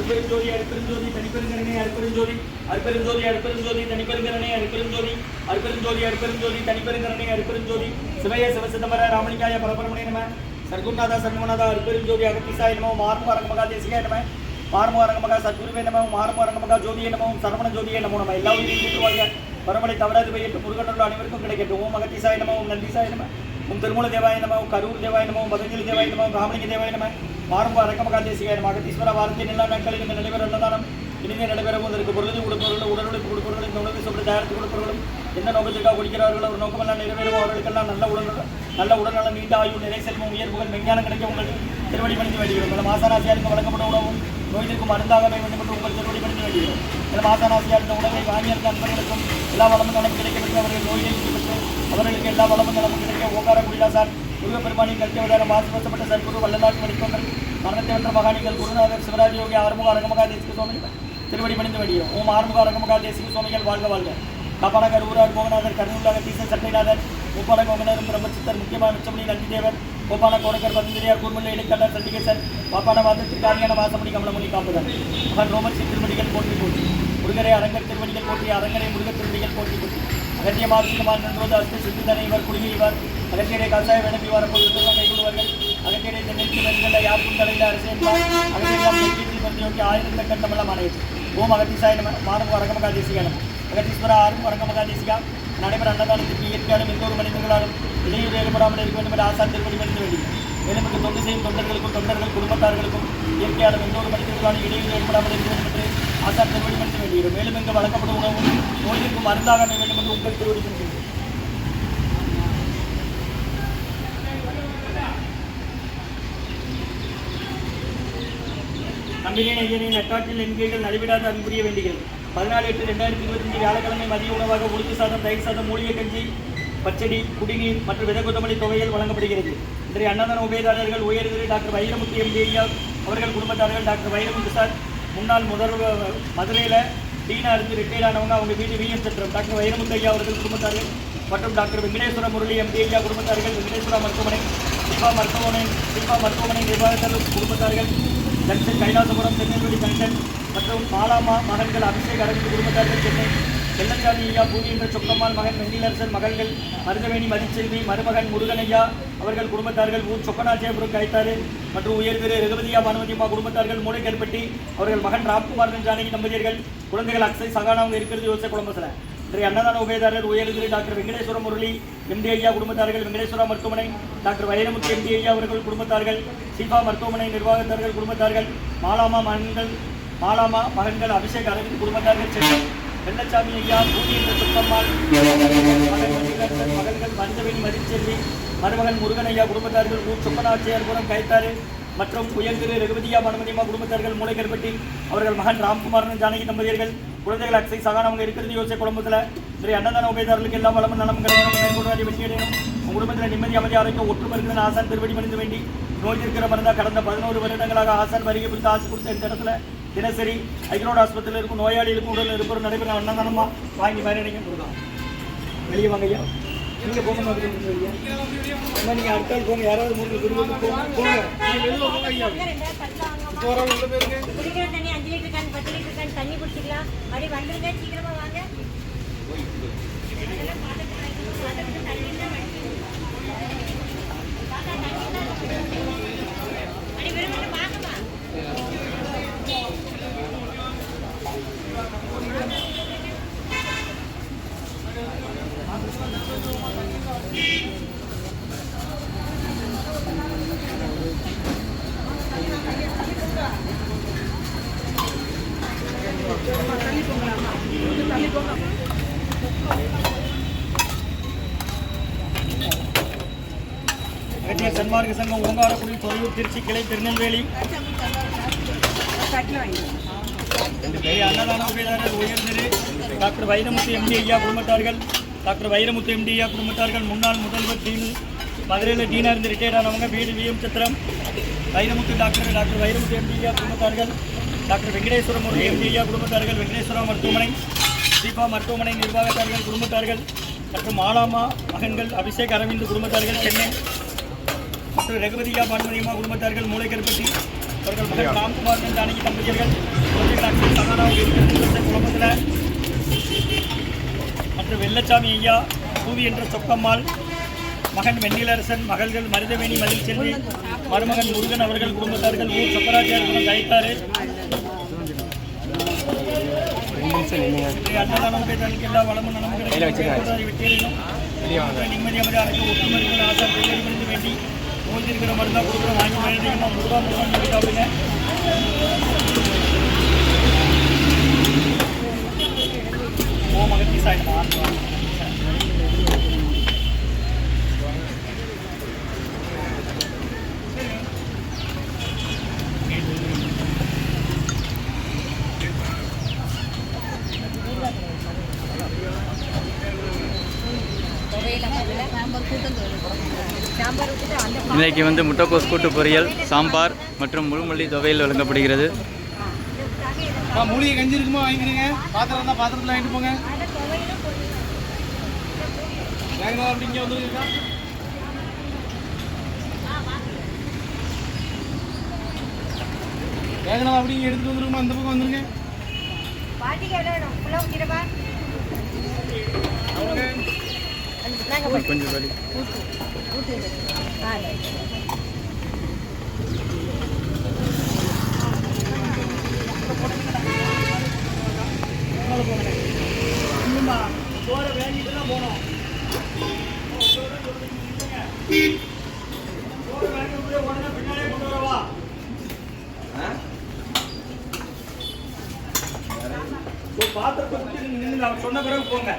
அருப்பெருஞ்சோதி அருப்பெருஞ்சோதி தனிப்பெருங்கரணே அருப்பெருஞ்சோதி அருப்பெருஞ்சோதி அருப்பெருஞ்சோதி தனிப்பெருங்கரணே அருப்பெருஞ்சோதி அருப்பெருஞ்சோதி அருப்பெருஞ்சோதி தனிப்பெருங்கரணே அருப்பெருஞ்சோதி சிவய சிவசிதம்பர ராமலிங்காய பரபரமணே நம. சர்க்குநாதா சண்முகநாதா அருப்பெருஞ்சோதி அகத்திசாய நமோ. மார்மு அரங்கமகா தேசிகாய நம. மார்மு அரங்கமகா சத்குருவே நம. மார்மு அரங்கமகா ஜோதியே நமோ. சரவண ஜோதியே நமோ. நம்ம எல்லா உயிரையும் பரமலை தவறாது வையிட்டு முருகனுள்ள அனைவருக்கும் கிடைக்கட்டும். ஓம் அகத்திசாய நம. ஓம் நந்திசாய நம. ஓம் திருமூல தேவாய நம கரூர் தேவாய நம. ஓம் பதஞ்சலி தேவாய நம. ஓம் ராமலிங்க தேவாய நம. மாரம்ப அரங்கமகா தேசிகாய நம வாரத்தின் எல்லா நாட்களிலும் இந்த நடைபெற அன்னதானம் இனிமே நடைபெறவும் இதற்கு பொருளுக்கு கொடுப்பவர்களும் உடலுக்கு கொடுப்பவர்களும் இந்த உணவு சொல்ற தயாரித்து கொடுப்பவர்களும் எந்த நோக்கத்திற்காக குடிக்கிறார்களோ ஒரு நோக்கமெல்லாம் நிறைவேறும். அவர்களுக்கெல்லாம் நல்ல உடல் நல்ல உடல்நலம் நீண்ட ஆயுள் நிறை செல்வம் உயர்வுகள் விஞ்ஞானம் கிடைக்க உங்கள் திருவடி பணிந்து வேண்டுகிறோம். இந்த மாசாராசியாருக்கு வழங்கப்படும் உணவும் நோய்களுக்கு மருந்தாக வேண்டும் என்று உங்கள் திருவடி பணிந்து வேண்டுகிறோம். இந்த மாசாராசியார் இந்த உணவை வாங்கியிருந்த நண்பர்களுக்கும் எல்லா வளமும் நலம் கிடைக்கப்பட்டு அவர்கள் நோயை பெற்று அவர்களுக்கு எல்லா வளமும் நலமும் கிடைக்க ஓங்கார குடிலாசார் முருகப்பெருமானின் கல்வியவதார மாசுபடுத்தப்பட்ட சர்க்குரு வல்லநாட்டு மணிக்கொண்டர் மரணத்தேவன்ற மகாணிகள் குருநாதர் சிவராஜ் யோகி ஆறுமுக அரங்கமகா தேசிக சுவாமிகள் திருவடி பணிந்து வேண்டுகிறோம் ஓம் ஆறுமுக அரங்கமகா தேசிக சுவாமிகள் வாழ்க வாழ்க காப்பானகர் ஊரார் கோகநாதர் கருணூலாக டீசர் சட்டைநாதர் கோபால கோகனரும் பிரம்மச்சித்தர் முக்கியமான மிச்சமணி நந்திதேவர் கோபால கோடக்கர் பத்திரியார் கூர்மல்ல இடைக்கட்ட சண்டிகேசர் பாப்பான வாதத்திற்கு ஆதியான வாசமணி கமலமணி காப்பதர் மகன் ரோமன் சிங் திருவடிகள் போட்டி போட்டி முருகரை அரங்கர் திருவடிகள் போட்டி அரங்கரை முருகர் திருவடிகள் போற்றி போட்டி அகற்றிய மாதத்துக்குமார் நன்றோது அஸ்து சித்திதனை இவர் குடியை அகற்றியடை கசாய வினப்பி வரப்போது கைகொள்வார்கள் அகற்றியடை தென்னிற்கு வெண்கல்ல யாருக்கும் தலையில் அரசியல் அகத்தியம் நெற்றியில் வந்து ஆயிரத்த கண்டமெல்லாம் அனைத்து ஓம் அகத்திசாய நம மாணவ அரங்கமகா தேசிக அகத்தீஸ்வர ஆறும் அரங்கமகா தேசிகா நடைபெற அன்னதானத்திற்கு இயற்கையாலும் எந்த ஒரு மனிதர்களாலும் இடையூறு ஏற்படாமல் இருக்க வேண்டும் என்று ஆசான் திருப்பதி மனித வேண்டும். மேலும் தொண்டு செய்யும் தொண்டர்களுக்கும் தொண்டர்கள் குடும்பத்தார்களுக்கும் இயற்கையாலும் எந்த ஒரு மனிதர்களாலும் இடையூறு ஏற்படாமல் இருக்க வேண்டும் என்று ஆசான் திருப்பதி வேண்டியது மேலும் இங்கு வழங்கப்படும் உணவும் நோய்களுக்கு மருந்தாக அமைய வேண்டும் என்று உங்கள் திருவடி பணிகிறோம் நம்பினேன் ஐயனின் நட்டாற்றில் என்கீழ்கள் நடைபெறாத அன்புரிய வேண்டுகிறது பதினாலு எட்டு ரெண்டாயிரத்தி இருபத்தஞ்சு வியாழக்கிழமை மதிய உணவாக உளுத்து சாதம் தயிர் சாதம் மூலிகை கஞ்சி பச்சடி குடிநீர் மற்றும் வித கொத்தமல்லி தொகையில் வழங்கப்படுகிறது. இன்றைய அன்னதான உபயதாரர்கள் உயர்திரு டாக்டர் வைரமுத்து எம்ஜேயா அவர்கள் குடும்பத்தார்கள் டாக்டர் வைரமுத்து சார் முன்னாள் முதல்வர் மதுரையில் டீனா இருந்து ரிட்டையர் ஆனவங்க அவங்க வீட்டு விஎம் சத்திரம் டாக்டர் வைரமுத்து ஐயா அவர்கள் குடும்பத்தார்கள் மற்றும் டாக்டர் வெங்கடேஸ்வர முரளி எம்பி ஐயா குடும்பத்தார்கள் வெங்கடேஸ்வரா மருத்துவமனை தீபா மருத்துவமனை தீபா மருத்துவமனை நிர்வாகத்தார்கள் குடும்பத்தார்கள் ஜங்ஷன் கைலாசபுரம் திருநெல்வேலி ஜங்ஷன் மற்றும் பாலாமா மகன்கள் அபிஷேக் அரசு குடும்பத்தார்கள் சென்னை. செல்லச்சாமி ஐயா பூமி சொக்கம்மாள் மகன் வெண்ணிலரசன் மகள்கள் மருதவேணி மதிச்செல்வி மருமகன் முருகனையா அவர்கள் குடும்பத்தார்கள் ஊர் சொக்கநாச்சியபுரம் கைத்தாறு மற்றும் உயர் திரு ரகுபதியா பானுமதியம்மா குடும்பத்தார்கள் மூளைக்கற்பட்டி அவர்கள் மகன் ராம்குமாரன் ஜானகி தம்பதியர்கள் குழந்தைகள் அக்ஷய் சகானாவும் இருக்கிறது யோசிச்ச குடும்பத்தில் இன்றைய அன்னதான உபயதாரர் உயர்திரு டாக்டர் வெங்கடேஸ்வர முரளி எம்டி ஐயா குடும்பத்தார்கள் வெங்கடேஸ்வரா மருத்துவமனை டாக்டர் வைரமுத்து எம்டி ஐயா அவர்கள் குடும்பத்தார்கள் சீபா மருத்துவமனை நிர்வாகத்தார்கள் குடும்பத்தார்கள் மாலாமா மகன்கள் மாலாமா மகன்கள் அபிஷேக் அரவிந்த் குடும்பத்தார்கள் சென்னை. வெள்ளச்சாமி ஐயா பூமி என்ற சுத்தம்மாள் மகன்கள் மஞ்சவேணி மதிச்செல்வி மருமகன் முருகன் ஐயா குடும்பத்தார்கள் ஊர் சுப்பநாச்சியார்புரம் கைத்தாறு மற்றும் புயங்கிரு ரகுபதியா மனுமதியம்மா குடும்பத்தார்கள் மூளைக்கற்பட்டி அவர்கள் மகன் ராம்குமாரன் ஜானகி தம்பதியர்கள் குழந்தைகள் அக்ஷை சகானவங்க இருக்கிறது யோசிச்ச குடும்பத்தில் ஸ்ரீ அன்னதான உபயதாரர்களுக்கு எல்லா வளமும் நலம் கிடைக்கணும் மேற்கொண்டு வெற்றி அடையணும். உங்கள் குடும்பத்தில் நிம்மதி அமைதி ஆரோக்கியம் ஒற்றுமை இருக்கிற ஆசான் திருவடி மணிந்து வேண்டி நோய் இருக்கிற மருந்தா கடந்த பதினோரு வருடங்களாக ஆசான் வருகை பிடித்து ஆசை கொடுத்த இந்த இடத்துல தினசரி ஐக்ரோட் ஆஸ்பத்திரியில் இருக்கும் நோயாளிகளுக்கும் உடல் இருப்பவர் நடைபெற அன்னதானமா வாங்கி பயனடைங்க கொடுக்கலாம் வெளியே வாங்க ஐயா. நீங்கள் போக மாதிரி அம்மா நீங்கள் அடுத்த ஆள் போங்க. யாராவது மூணு குடும்பம் போங்க போங்க. வெளியில போங்க ஐயா உள்ள குடிக்கிற தண்ணி அஞ்சு லிட்டர் கேன் பத்து லிட்டர் கேன் தண்ணி குடிச்சிக்கலாம். அப்படியே வந்துருங்க சீக்கிரமா வாங்க அதெல்லாம் பாத்திரத்துல வைக்கணும். பாத்திரத்துல தண்ணி தான் வைக்கணும். பாத்தா தண்ணி தான் வைக்கணும். அடி விரும்பல பாக்கமா கட்டிய சன்மார்க்க சங்கம் ஓங்காரக்குடி தொழிலூர் திருச்சி கிளை திருநெல்வேலி. அன்னதான உபயதாரர் டாக்டர் வைரமுத்து எம்டி ஐயா குடும்பத்தார்கள். டாக்டர் வைரமுத்து எம்டி ஐயா குடும்பத்தார்கள். முன்னாள் முதல்வர் டீன் மதுரையில் டீனாக இருந்து ரிட்டையர் ஆனவங்க வீடு விஎம் சித்திரம். Vairamuthu doctor doctor Vairamuthu MD ஐயா குடும்பத்தார்கள். டாக்டர் வெங்கடேஸ்வர முரளி எம்டி ஐயா குடும்பத்தார்கள் வெங்கடேஸ்வரா மருத்துவமனை தீபா மருத்துவமனை நிர்வாகத்தார்கள் குடும்பத்தார்கள் மற்றும் மாலாமா மகன்கள் அபிஷேக் அரவிந்த் குடும்பத்தார்கள் சென்னை. மற்றும் ரகுபதியா பான்மதியம்மா குடும்பத்தார்கள் மூளைக்கருப்பட்டி. அவர்கள் மகன் ராம்குமார் ஜானகி தம்பதியர்கள் குழந்தைகளாக இருக்கிற குழப்பத்தில் மற்றும் வெள்ளச்சாமி ஐயா பூவி என்ற சொக்கம்மாள் மகன் வெண்ணிலரசன் மகள்கள் மருதவேணி மதில் செல்வி மருமகன் முருகன் அவர்கள் குடும்பத்தார்கள் ஊர் சொக்கராஜார் தயத்தாறு அன்னதானம் பேதலுக்கு எல்லா வளமும் நலமும் கிடைக்கும் வெற்றியிலும் நிம்மதி அமைதி அனைத்து ஒற்றுமர்கள் ஆசா பெரியவர்களுக்கு வேண்டி நோய்த்திருக்கிற மருந்தா கொடுக்குற வாங்கி மழைமா முருகா முருகன் சொல்லி சாப்பிடுங்க ஓம் அகத்தி சாய்மா இன்னைக்கு வந்து முட்டைக்கோஸ் கூட்டு பொரியல் சாம்பார் மற்றும் முழுமல்லி துவையல் வழங்கப்படுகிறது. மூலிகை கஞ்சி இருக்குமா வாங்கிக்கிறீங்க? பாத்திரம் இருந்தால் பாத்திரத்தில் வாங்கிட்டு போங்க. வேகமா அப்படி இங்கே வந்துருக்கா வேகனா அப்படி இங்கே எடுத்துட்டு வந்துருக்குமா அந்த பக்கம் வந்துருங்க. கொஞ்சம் போற வேண்டிட்டு தான் போனோம் போற வேண்டிட்டு உடனே பின்னாலே கொண்டு வரவா பாத்திரத்தை நின்று சொன்ன பிறகு போங்க.